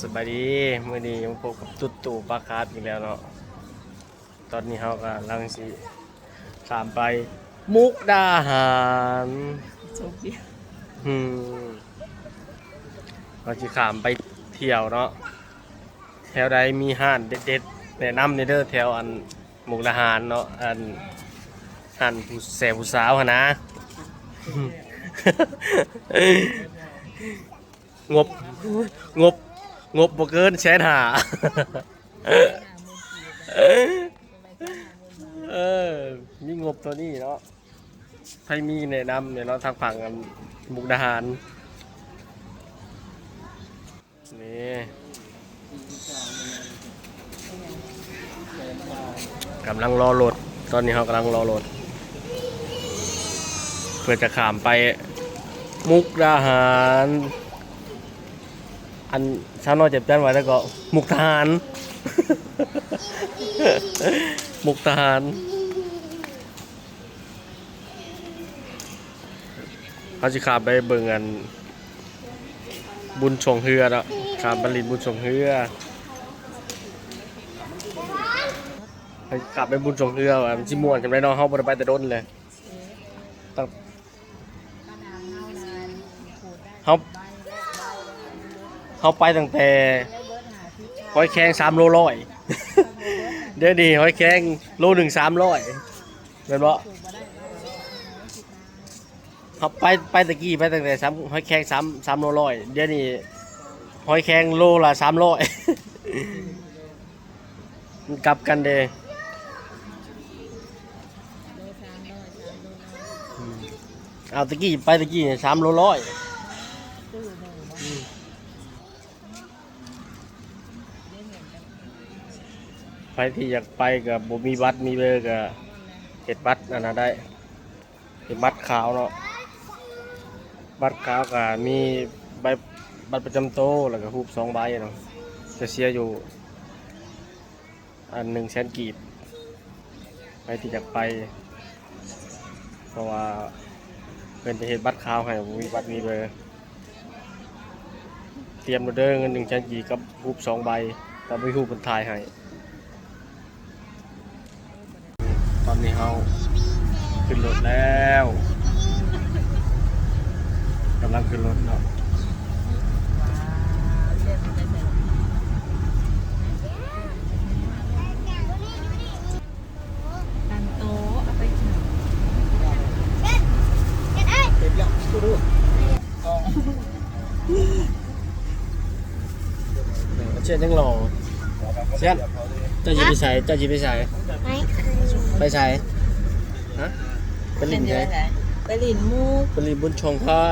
สบายดีมื่อนี้ยังพบกับตุ๊ดตู่ปลาคาร์ฟอีกแล้วเนาะตอนนี้เขาก็ลังสิสามไป มุกดาหารจบเดียวอืมเราจะขามไปเที่ยวเนาะแถวใดมีห้านเด็ดๆแนะนำในเด้อแถวอันมุกดาหารเนาะอันหันผู้แสบผู้สาวหนนะ งบ งบ งบบ่เกินแสนหาเออ มีงบตัวนี้เนาะใครมีแนะนำเนี่ยเนาะทางฝั่งมุกดาหาร นี่กำลังรอรถตอนนี้เขากำลังรอรถเพื่อจะข้ามไปมุกดาหาร อันช้าน้อยเจ็บจันไว้แล้วก็มุกทหาร มุกทหารเขาจะขับไปเบิ่งอัน บุญชงเฮือแล้วขับบรินบุญชงเฮือไปขับไปบุญชงเฮืออันชิม่วนจำได้น้องเขาบริไปแต่ด้นเลยตั้งเขา เขาไปตั้งแต่หอยแครงสามโลร้อยเดี๋ยวนี้หอยแครงโลหนึ่งสามร้อยเป็นบ่เขาไปไปตะกี้ไปตั้งแต่สามหอยแครงสามสามโลร้อยเดี๋ยวนี้หอยแครงโลละสามร้อยมันกลับกันเด้อเอาตะกี้ไปตะกี้สามโลร้อยอืม ไปที่อยากไปกับบ่มีบัตรมีเบอร์กับเห็ดบัตรอันนั้นได้เห็ดบัตรขาวเนาะบัตรขาวก็มีใบบัตรประจำโตแล้วก็รูปสองใบเนาะจะเสียอยู่ อันหนึ่งแสนกีบไปที่จะไป เพราะว่าเป็นจะเห็นบัตรขาวให้บ่มีบัตรมีเบอร์เตรียมโดเดอร์เงินหนึ่งแสนกีบกับรูปสองใบแต่ไม่รูปบนถ่ายให้ ต อนนี้เขาขึ้นรถแล้วกำลังขึ้นรถเนาะเช่นยังหล่อเช่นจ้าจีไปใส่จ้าจีไปใส่ ไปใส่ฮะไปลินเยไงอะไหนไปลินมูกไปลินบุญชงค่ะ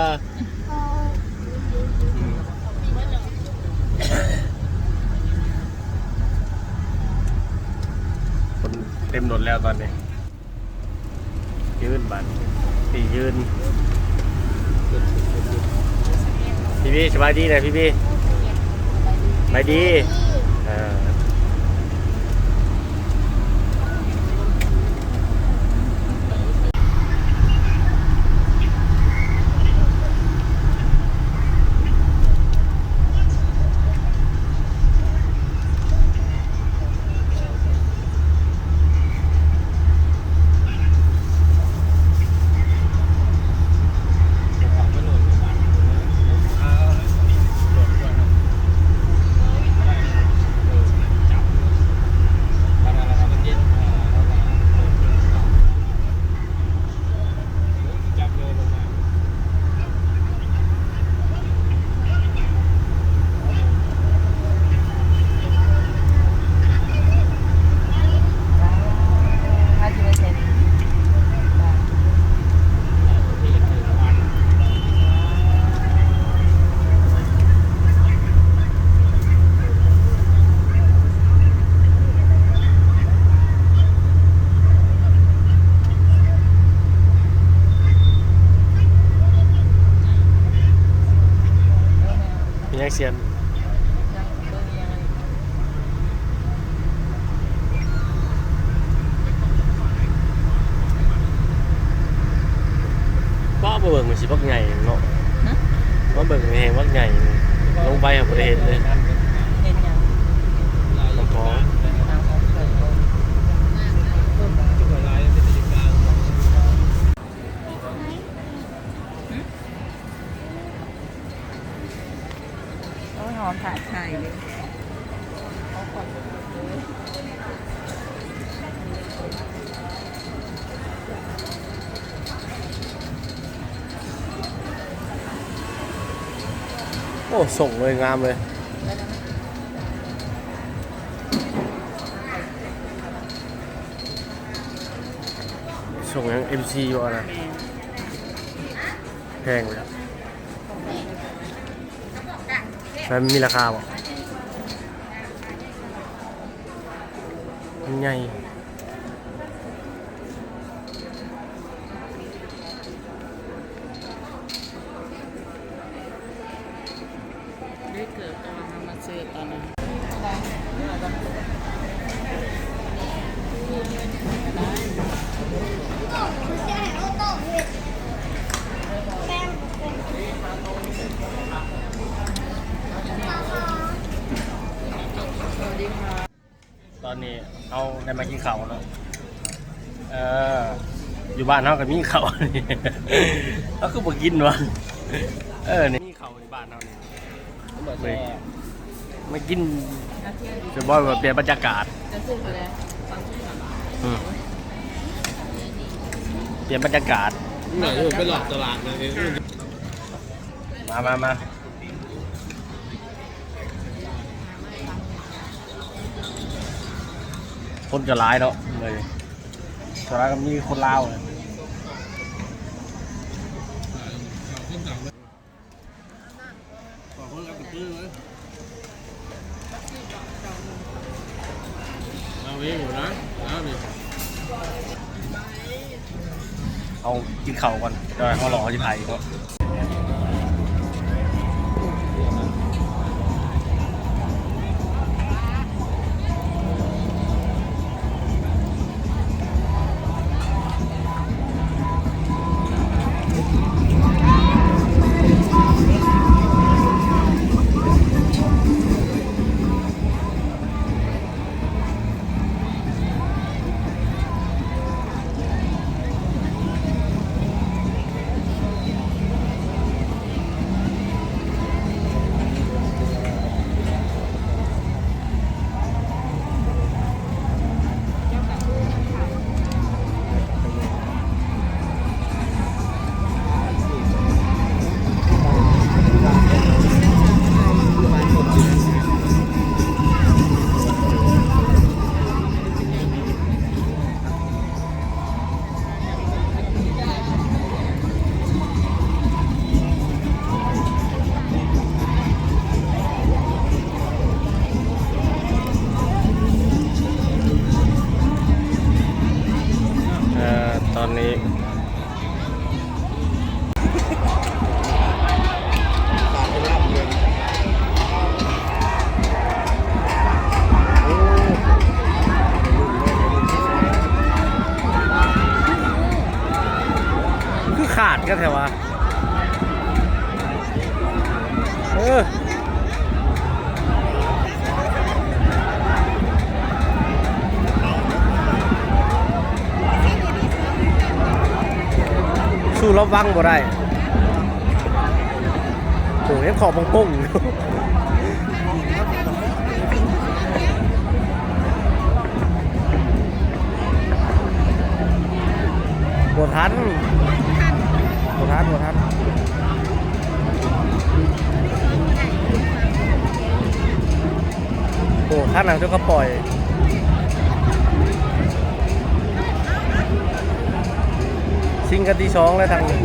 คนเต็มรถแล้วตอนนี้ ยืนบัตรสี่ยืน พี่พี่สบายดีนะพี่พี่สบายดีเออถ้าจะไปเซ็น มีนัก เสียนก็เบิ่งมันสิบักใหญ่เนาะนะว่าเบิ่งแหงบักใหญ่ลงไปครับประเห็นเลยเอ้ยหอมถาดไข่เลยเอาขอบคุณเลย โอ้ส่งเลยงามเลยส่งยัง MC อยู่อะนะแพงเลยอะมันมีราคาบ่มันใหญ่ ได้เกิดตอนทำมาซื้อตอนนั้น ตอนนี้เอาได้มากินข้าวแล้วเอออยู่บ้านเขาก็มีข้าวนี่เขาคือบ่กินวะเออนี่มีข้าวในบ้านเราเนี่ยไม่ไม่กินน่าเที่ยวดีจะบอกว่าเปลี่ยนบรรยากาศจะซื้อไปแล้วฟังชื่อหน่อยอืมเปลี่ยนบรรยากาศหน่อยไปหลอกตลาดนะเนี่ยมามามาคนจะร้ายเนาะเลยตอนแรกก็มีคนลาวเลย มีเอากินเข่าก่อนเดี๋ยวเขารอที่ไทยเนา แถวะเออสู้รบวังบ่ได้โอ้ยขอบปงปงๆอยู่บ่ทัน บ่ทันบ่ทันโอ้ท่านหนังเจ้าก็ปล่อยซิงกันที่สองแล้วทางนี้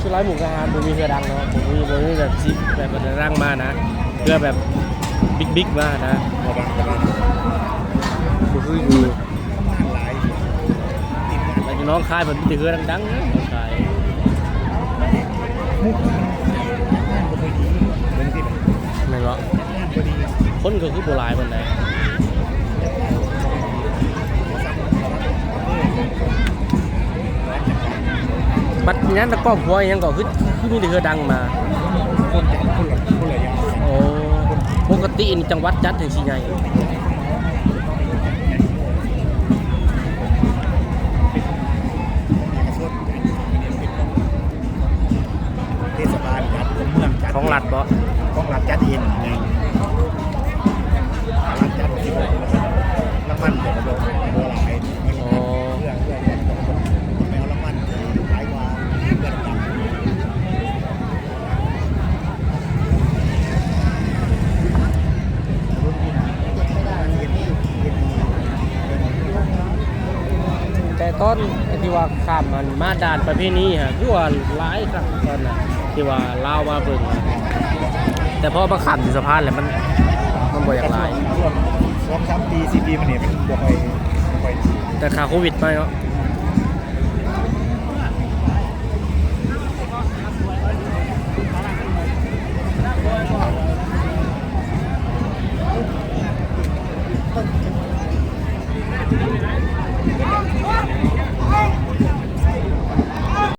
ชื่อร้อยหมูกระหานผมมีเพื่อดังเนาะผมมีผมมีแบบซิปแบบแบบร่างมานะ เพื่อแบบบิ๊กบิ๊กมานะผมคืออยู่แล้วน้องคายผมมีแต่เพื่อดังๆนะน้องคายไม่หรอคนก็คือโบราณมันไหนบัดนี้ตะก้อบหัวอิหยังก็คือคือมีแต่เพื่อดังมา ปกติในจังหวัดจัดถึงสิใหญ่ของหลัดบ่ ต่ต้นที่ว่าข้ามมันมาด่านประเภทนี้ฮะคือว่าหลายครั้งตอนน่ะที่ว่าลาวมาเบิ่งอะแต่พอมาข้ามอยู่สะพานแล้วมันมันบ่อยากหลายช่วงสองสามปีสี่ปีมันเนี่ยมันบวกไปบวกไปแต่ค่าโควิดไปเนาะบ